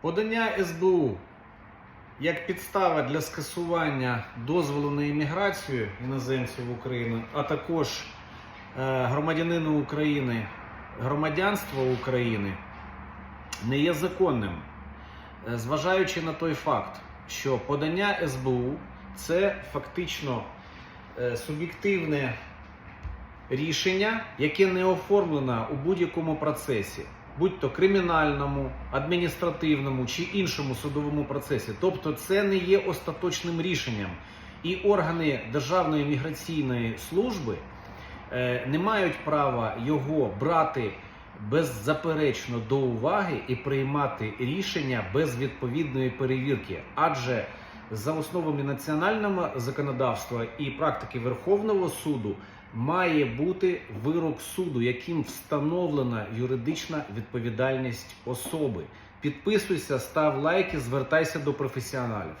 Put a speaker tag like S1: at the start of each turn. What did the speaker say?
S1: Подання СБУ як підстава для скасування дозволу на імміграцію іноземців в Україну, а також е, громадянину України громадянство України не є законним, Е, зважаючи на той факт, що подання СБУ це фактично е, суб'єктивне рішення, яке не оформлено у будь-якому процесі, будь то кримінальному, адміністративному чи іншому судовому процесі. Тобто, це не є остаточним рішенням. І органи Державної міграційної служби е, не мають права його брати беззаперечно до уваги і приймати рішення без відповідної перевірки, адже за основами національного законодавства і практики Верховного суду має бути вирок суду, яким встановлена юридична відповідальність особи. Підписуйся, став лайки, звертайся до професіоналів.